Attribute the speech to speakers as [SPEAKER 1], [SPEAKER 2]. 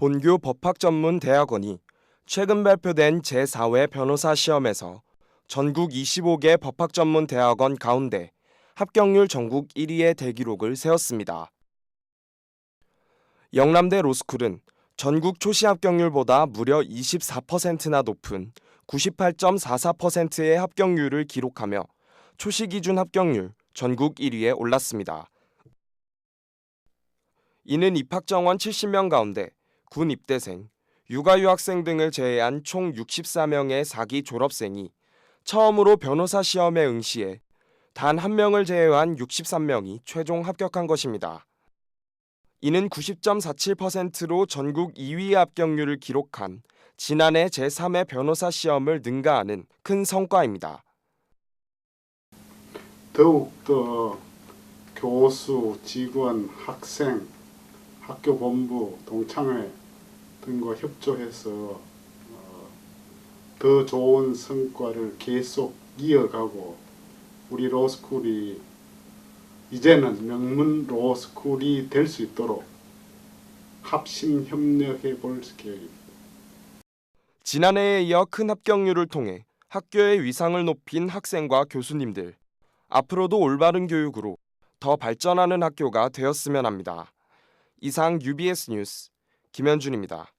[SPEAKER 1] 본교 법학전문대학원이 최근 발표된 제4회 변호사 시험에서 전국 25개 법학전문대학원 가운데 합격률 전국 1위의 대기록을 세웠습니다. 영남대 로스쿨은 전국 초시 합격률보다 무려 24%나 높은 98.44%의 합격률을 기록하며 초시 기준 합격률 전국 1위에 올랐습니다. 이는 입학 정원 70명 가운데 군 입대생, 육아 유학생 등을 제외한 총 64명의 4기 졸업생이 처음으로 변호사 시험에 응시해 단 한 명을 제외한 63명이 최종 합격한 것입니다. 이는 90.47%로 전국 2위의 합격률을 기록한 지난해 제3회 변호사 시험을 능가하는 큰 성과입니다.
[SPEAKER 2] 더욱더 교수, 직원, 학생, 학교 본부, 동창회 등과 협조해서 어, 더 좋은 성과를 계속 이어가고 우리 로스쿨이 이제는 명문 로스쿨이 될 수 있도록 합심 협력해 볼 계획입니다.
[SPEAKER 1] 지난해에 이어 큰 합격률을 통해 학교의 위상을 높인 학생과 교수님들, 앞으로도 올바른 교육으로 더 발전하는 학교가 되었으면 합니다. 이상 UBS 뉴스 김현준입니다.